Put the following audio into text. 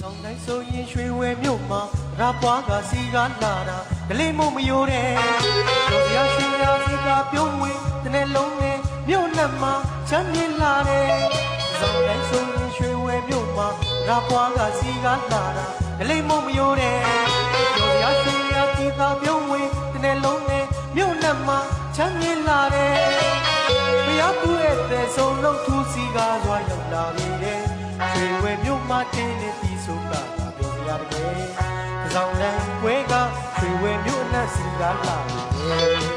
ဆောင်တိုင်းဆိုရင်ရွှေဝဲမြို့မှာရာပွားကစီကလာတာဒလေးမို့မယိုးတဲ့တို့ရရွှေရာစီကပြုံးဝင်တစ်နေ့လုံးနဲ့မြို့နဲ့မှာချမ်းမြေလာတဲ့ဆောင်တိုင်းဆိုရင်ရွှေဝဲမြို့မှာရာပွားကစီကလာတာဒလေးမို့မယိုးတဲ့တို့ရရွှေရာစီကပြုံးဝင်တစ်နေ့လုံးနဲ့မြို့နဲ့မှာချမ်းမြေလာတဲ့ဘုရားကူရဲ့တဲ့ဆုံးလုံးထူးစီကားစွာရောက်လာပြီတဲ့ရွှေဝဲမြို့မှာ တင်းနေပြီးဆိုတာကပြောရတကယ်။တစ်ဆောင်တိုင်းခွဲကရွှေဝဲမြို့အနက်စီကားလာပြီတဲ့